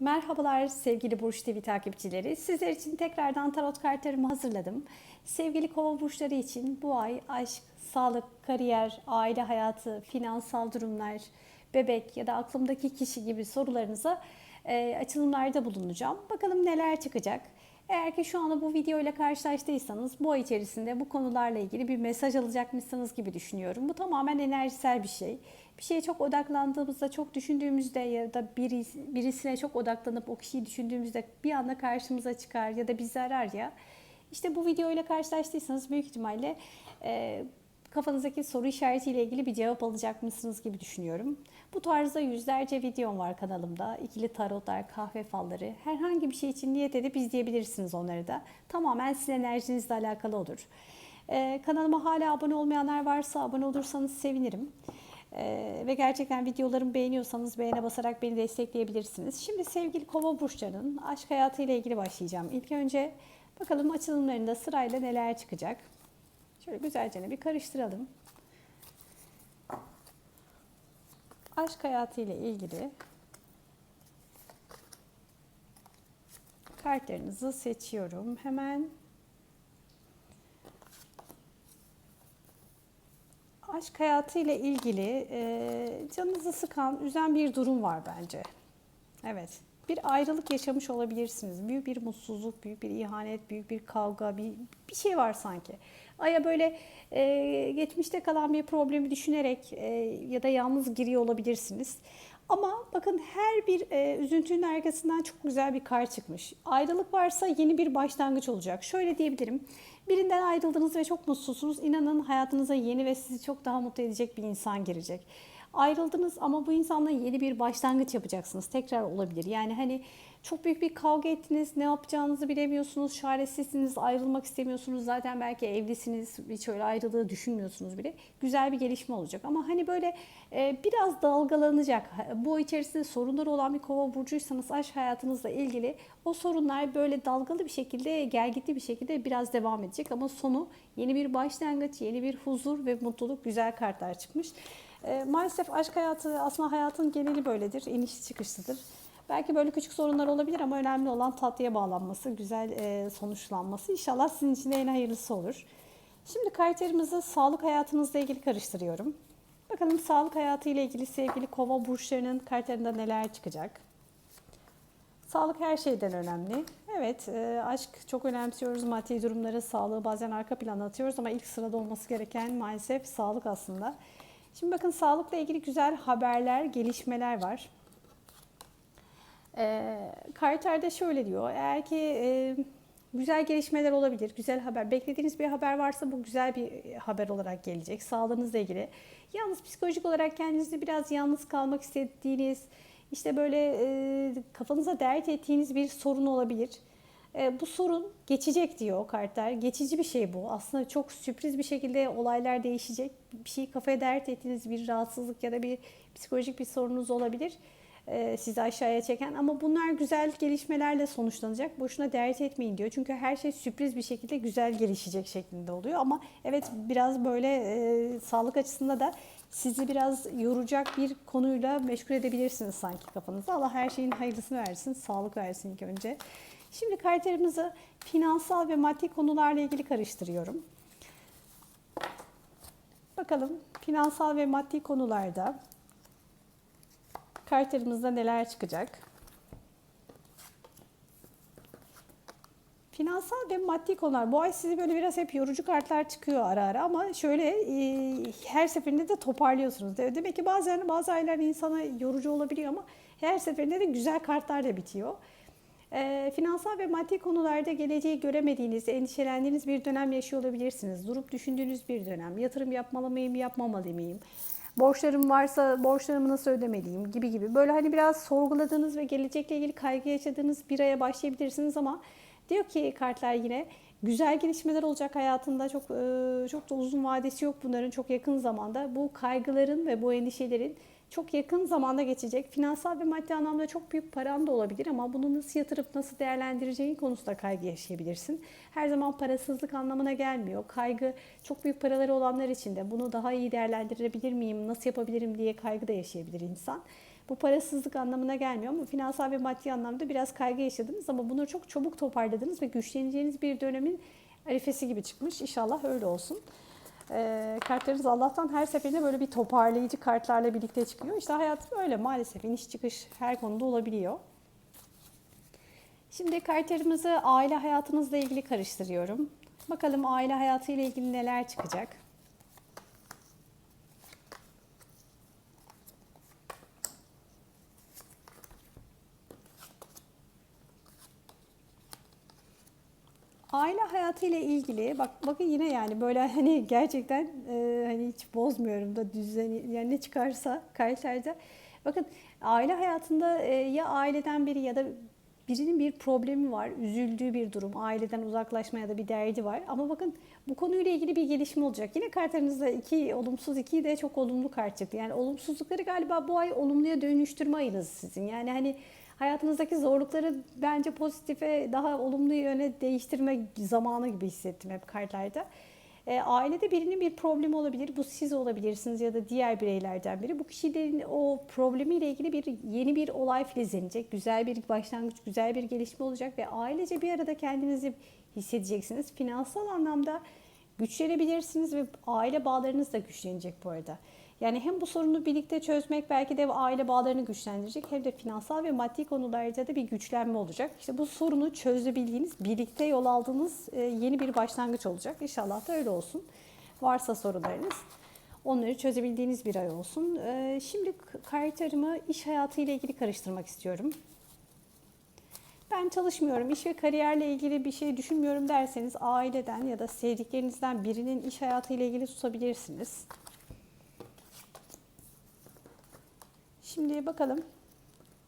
Merhabalar sevgili Burç TV takipçileri. Sizler için tekrardan tarot kartlarımı hazırladım. Sevgili kova burçları için bu ay aşk, sağlık, kariyer, aile hayatı, finansal durumlar, bebek ya da aklımdaki kişi gibi sorularınıza e, açılımlarda bulunacağım. Bakalım neler çıkacak. Eğer ki şu anda bu video ile karşılaştıysanız bu ay içerisinde bu konularla ilgili bir mesaj alacakmışsınız gibi düşünüyorum. Bu tamamen enerjisel bir şey. Bir şeye çok odaklandığımızda, çok düşündüğümüzde ya da biri, birisine çok odaklanıp o kişiyi düşündüğümüzde bir anda karşımıza çıkar ya da bizi arar ya. İşte bu video ile karşılaştıysanız büyük ihtimalle e, kafanızdaki soru işaretiyle ilgili bir cevap alacakmışsınız gibi düşünüyorum. Bu tarzda yüzlerce videom var kanalımda. İkili tarotlar, kahve falları, herhangi bir şey için niyet edip izleyebilirsiniz onları da. Tamamen sizin enerjinizle alakalı olur. Ee, kanalıma hala abone olmayanlar varsa abone olursanız sevinirim. Ee, ve gerçekten videolarımı beğeniyorsanız beğene basarak beni destekleyebilirsiniz. Şimdi sevgili kova burçlarının aşk hayatı ile ilgili başlayacağım. İlk önce bakalım açılımlarında sırayla neler çıkacak. Şöyle güzelce bir karıştıralım. Aşk hayatı ile ilgili kartlarınızı seçiyorum. Hemen aşk hayatı ile ilgili e, canınızı sıkan, üzen bir durum var bence. Evet. Bir ayrılık yaşamış olabilirsiniz. Büyük bir mutsuzluk, büyük bir ihanet, büyük bir kavga, bir, bir şey var sanki. Aya böyle e, geçmişte kalan bir problemi düşünerek e, ya da yalnız giriyor olabilirsiniz. Ama bakın her bir e, üzüntünün arkasından çok güzel bir kar çıkmış. Ayrılık varsa yeni bir başlangıç olacak. Şöyle diyebilirim. Birinden ayrıldınız ve çok mutsuzsunuz. İnanın hayatınıza yeni ve sizi çok daha mutlu edecek bir insan girecek ayrıldınız ama bu insanla yeni bir başlangıç yapacaksınız. Tekrar olabilir. Yani hani çok büyük bir kavga ettiniz, ne yapacağınızı bilemiyorsunuz, çaresizsiniz, ayrılmak istemiyorsunuz. Zaten belki evlisiniz, hiç öyle ayrılığı düşünmüyorsunuz bile. Güzel bir gelişme olacak ama hani böyle e, biraz dalgalanacak. Bu içerisinde sorunları olan bir kova burcuysanız aşk hayatınızla ilgili o sorunlar böyle dalgalı bir şekilde, gelgitli bir şekilde biraz devam edecek ama sonu yeni bir başlangıç, yeni bir huzur ve mutluluk güzel kartlar çıkmış. E, maalesef aşk hayatı aslında hayatın geneli böyledir. İniş çıkışlıdır. Belki böyle küçük sorunlar olabilir ama önemli olan tatlıya bağlanması, güzel e, sonuçlanması. İnşallah sizin için en hayırlısı olur. Şimdi kriterimizi sağlık hayatınızla ilgili karıştırıyorum. Bakalım sağlık hayatı ile ilgili sevgili kova burçlarının kartlarında neler çıkacak. Sağlık her şeyden önemli. Evet, e, aşk çok önemsiyoruz. Maddi durumları, sağlığı bazen arka plana atıyoruz ama ilk sırada olması gereken maalesef sağlık aslında. Şimdi bakın sağlıkla ilgili güzel haberler, gelişmeler var. E, Carter'de şöyle diyor. Eğer ki e, güzel gelişmeler olabilir, güzel haber. Beklediğiniz bir haber varsa bu güzel bir haber olarak gelecek. Sağlığınızla ilgili. Yalnız psikolojik olarak kendinizi biraz yalnız kalmak istediğiniz, işte böyle e, kafanıza dert ettiğiniz bir sorun olabilir. E, bu sorun geçecek diyor kartlar. Geçici bir şey bu. Aslında çok sürpriz bir şekilde olaylar değişecek. Bir şey kafaya dert ettiğiniz bir rahatsızlık ya da bir psikolojik bir sorunuz olabilir. E, sizi aşağıya çeken ama bunlar güzel gelişmelerle sonuçlanacak. Boşuna dert etmeyin diyor. Çünkü her şey sürpriz bir şekilde güzel gelişecek şeklinde oluyor. Ama evet biraz böyle e, sağlık açısında da sizi biraz yoracak bir konuyla meşgul edebilirsiniz sanki kafanızda. Allah her şeyin hayırlısını versin, sağlık versin ilk önce. Şimdi kriterimizi finansal ve maddi konularla ilgili karıştırıyorum. Bakalım finansal ve maddi konularda kriterimizde neler çıkacak? Finansal ve maddi konular. Bu ay sizi böyle biraz hep yorucu kartlar çıkıyor ara ara ama şöyle e, her seferinde de toparlıyorsunuz. Demek ki bazen bazı aylar insana yorucu olabiliyor ama her seferinde de güzel kartlar da bitiyor. E, finansal ve maddi konularda geleceği göremediğiniz, endişelendiğiniz bir dönem yaşıyor olabilirsiniz. Durup düşündüğünüz bir dönem. Yatırım yapmalı mıyım, yapmamalı mıyım? Borçlarım varsa borçlarımı nasıl ödemeliyim gibi gibi. Böyle hani biraz sorguladığınız ve gelecekle ilgili kaygı yaşadığınız bir aya başlayabilirsiniz ama diyor ki kartlar yine güzel gelişmeler olacak hayatında çok çok da uzun vadesi yok bunların çok yakın zamanda bu kaygıların ve bu endişelerin çok yakın zamanda geçecek. Finansal ve maddi anlamda çok büyük paran da olabilir ama bunu nasıl yatırıp nasıl değerlendireceğin konusunda kaygı yaşayabilirsin. Her zaman parasızlık anlamına gelmiyor. Kaygı çok büyük paraları olanlar için de bunu daha iyi değerlendirebilir miyim, nasıl yapabilirim diye kaygı da yaşayabilir insan. Bu parasızlık anlamına gelmiyor ama finansal ve maddi anlamda biraz kaygı yaşadınız ama bunu çok çabuk toparladınız ve güçleneceğiniz bir dönemin arifesi gibi çıkmış. İnşallah öyle olsun. E, kartlarınız Allah'tan her seferinde böyle bir toparlayıcı kartlarla birlikte çıkıyor. İşte hayat böyle maalesef iniş çıkış her konuda olabiliyor. Şimdi kartlarımızı aile hayatınızla ilgili karıştırıyorum. Bakalım aile hayatı ile ilgili neler çıkacak. Aile ile ilgili bak bakın yine yani böyle hani gerçekten e, hani hiç bozmuyorum da düzeni yani ne çıkarsa karşılarda bakın aile hayatında e, ya aileden biri ya da birinin bir problemi var, üzüldüğü bir durum, aileden uzaklaşma ya da bir derdi var. Ama bakın bu konuyla ilgili bir gelişme olacak. Yine kartlarınızda iki olumsuz, iki de çok olumlu kart çıktı. Yani olumsuzlukları galiba bu ay olumluya dönüştürme ayınız sizin. Yani hani hayatınızdaki zorlukları bence pozitife, daha olumlu yöne değiştirme zamanı gibi hissettim hep kartlarda. E, ailede birinin bir problemi olabilir. Bu siz olabilirsiniz ya da diğer bireylerden biri. Bu kişilerin o problemiyle ilgili bir yeni bir olay filizlenecek. Güzel bir başlangıç, güzel bir gelişme olacak ve ailece bir arada kendinizi hissedeceksiniz. Finansal anlamda güçlenebilirsiniz ve aile bağlarınız da güçlenecek bu arada. Yani hem bu sorunu birlikte çözmek belki de aile bağlarını güçlendirecek hem de finansal ve maddi konularda da bir güçlenme olacak. İşte bu sorunu çözebildiğiniz, birlikte yol aldığınız e, yeni bir başlangıç olacak. İnşallah da öyle olsun. Varsa sorularınız onları çözebildiğiniz bir ay olsun. E, şimdi kartlarımı iş hayatı ile ilgili karıştırmak istiyorum. Ben çalışmıyorum, iş ve kariyerle ilgili bir şey düşünmüyorum derseniz aileden ya da sevdiklerinizden birinin iş hayatı ile ilgili tutabilirsiniz. Şimdi bakalım.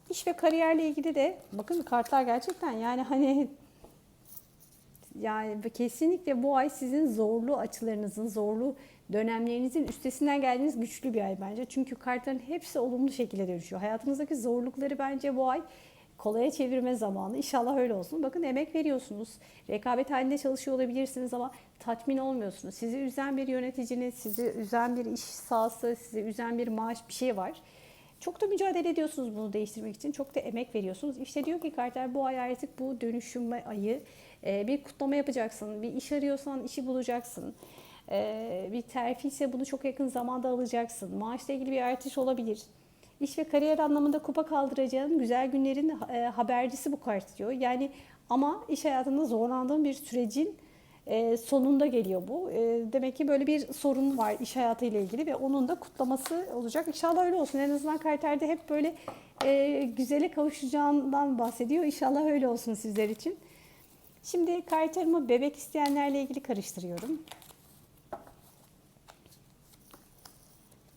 İş ve kariyerle ilgili de bakın kartlar gerçekten yani hani yani kesinlikle bu ay sizin zorlu açılarınızın, zorlu dönemlerinizin üstesinden geldiğiniz güçlü bir ay bence. Çünkü kartların hepsi olumlu şekilde dönüşüyor. Hayatınızdaki zorlukları bence bu ay kolaya çevirme zamanı. İnşallah öyle olsun. Bakın emek veriyorsunuz. Rekabet halinde çalışıyor olabilirsiniz ama tatmin olmuyorsunuz. Sizi üzen bir yöneticiniz, sizi üzen bir iş sahası, sizi üzen bir maaş bir şey var. Çok da mücadele ediyorsunuz bunu değiştirmek için. Çok da emek veriyorsunuz. İşte diyor ki Carter bu ay artık bu dönüşüm ayı e, bir kutlama yapacaksın. Bir iş arıyorsan işi bulacaksın. E, bir terfi ise bunu çok yakın zamanda alacaksın. Maaşla ilgili bir artış olabilir. İş ve kariyer anlamında kupa kaldıracağın güzel günlerin e, habercisi bu kart diyor. Yani ama iş hayatında zorlandığın bir sürecin e, sonunda geliyor bu. E, demek ki böyle bir sorun var iş hayatı ile ilgili ve onun da kutlaması olacak. İnşallah öyle olsun. En azından Karter'de hep böyle e, güzele kavuşacağından bahsediyor. İnşallah öyle olsun sizler için. Şimdi Karter'ımı bebek isteyenlerle ilgili karıştırıyorum.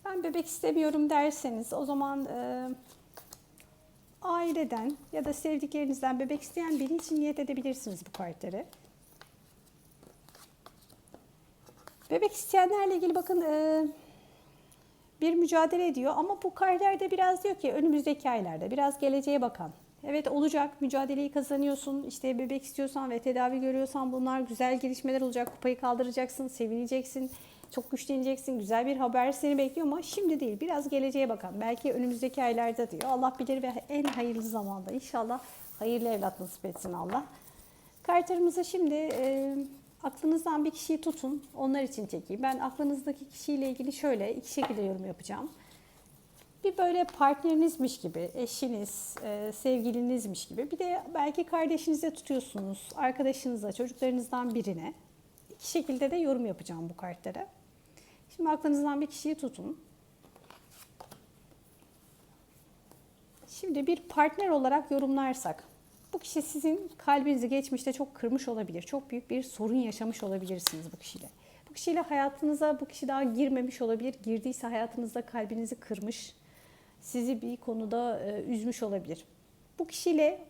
Ben bebek istemiyorum derseniz o zaman e, aileden ya da sevdiklerinizden bebek isteyen biri için niyet edebilirsiniz bu kartları. Bebek isteyenlerle ilgili bakın e, bir mücadele ediyor. Ama bu kariyerde biraz diyor ki önümüzdeki aylarda biraz geleceğe bakan. Evet olacak mücadeleyi kazanıyorsun. İşte bebek istiyorsan ve tedavi görüyorsan bunlar güzel gelişmeler olacak. Kupayı kaldıracaksın sevineceksin çok güçleneceksin güzel bir haber seni bekliyor. Ama şimdi değil biraz geleceğe bakan. Belki önümüzdeki aylarda diyor. Allah bilir ve en hayırlı zamanda. İnşallah hayırlı evlat nasip etsin Allah. Kartlarımızı şimdi e, Aklınızdan bir kişiyi tutun, onlar için çekeyim. Ben aklınızdaki kişiyle ilgili şöyle iki şekilde yorum yapacağım. Bir böyle partnerinizmiş gibi, eşiniz, e, sevgilinizmiş gibi. Bir de belki kardeşinize tutuyorsunuz, arkadaşınıza, çocuklarınızdan birine. İki şekilde de yorum yapacağım bu kartlara. Şimdi aklınızdan bir kişiyi tutun. Şimdi bir partner olarak yorumlarsak, bu kişi sizin kalbinizi geçmişte çok kırmış olabilir. Çok büyük bir sorun yaşamış olabilirsiniz bu kişiyle. Bu kişiyle hayatınıza bu kişi daha girmemiş olabilir. Girdiyse hayatınızda kalbinizi kırmış, sizi bir konuda e, üzmüş olabilir. Bu kişiyle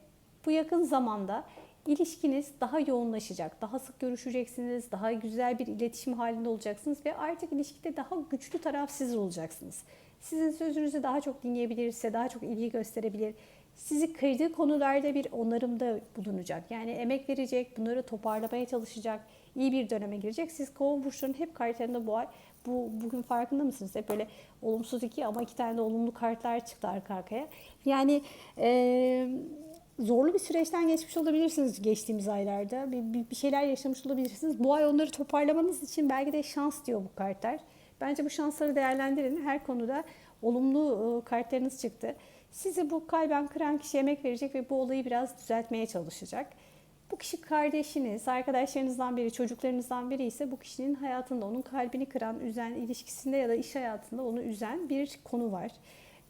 bu yakın zamanda ilişkiniz daha yoğunlaşacak. Daha sık görüşeceksiniz, daha güzel bir iletişim halinde olacaksınız ve artık ilişkide daha güçlü taraf siz olacaksınız. Sizin sözünüzü daha çok dinleyebilir, size daha çok ilgi gösterebilir sizi kırdığı konularda bir onarımda bulunacak. Yani emek verecek, bunları toparlamaya çalışacak, iyi bir döneme girecek. Siz kova burçlarının hep kartlarında bu ay Bu bugün farkında mısınız? Hep böyle olumsuz iki ama iki tane de olumlu kartlar çıktı arka arkaya. Yani e, zorlu bir süreçten geçmiş olabilirsiniz geçtiğimiz aylarda. Bir, bir şeyler yaşamış olabilirsiniz. Bu ay onları toparlamanız için belki de şans diyor bu kartlar. Bence bu şansları değerlendirin. Her konuda olumlu e, kartlarınız çıktı. Sizi bu kalben kıran kişi emek verecek ve bu olayı biraz düzeltmeye çalışacak. Bu kişi kardeşiniz, arkadaşlarınızdan biri, çocuklarınızdan biri ise bu kişinin hayatında onun kalbini kıran, üzen, ilişkisinde ya da iş hayatında onu üzen bir konu var.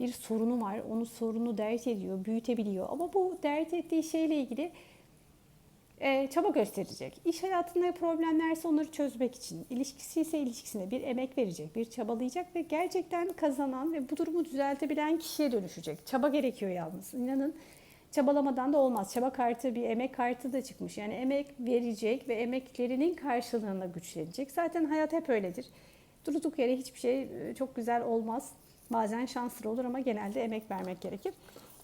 Bir sorunu var. Onun sorunu dert ediyor, büyütebiliyor. Ama bu dert ettiği şeyle ilgili e, çaba gösterecek. İş hayatında problemlerse onları çözmek için, ilişkisi ise ilişkisine bir emek verecek, bir çabalayacak ve gerçekten kazanan ve bu durumu düzeltebilen kişiye dönüşecek. Çaba gerekiyor yalnız. İnanın çabalamadan da olmaz. Çaba kartı bir emek kartı da çıkmış. Yani emek verecek ve emeklerinin karşılığında güçlenecek. Zaten hayat hep öyledir. Durduk yere hiçbir şey e, çok güzel olmaz. Bazen şanslı olur ama genelde emek vermek gerekir.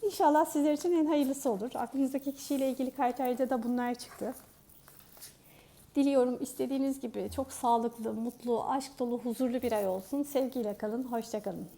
İnşallah sizler için en hayırlısı olur. Aklınızdaki kişiyle ilgili kartlarda da bunlar çıktı. Diliyorum istediğiniz gibi çok sağlıklı, mutlu, aşk dolu, huzurlu bir ay olsun. Sevgiyle kalın, hoşça kalın.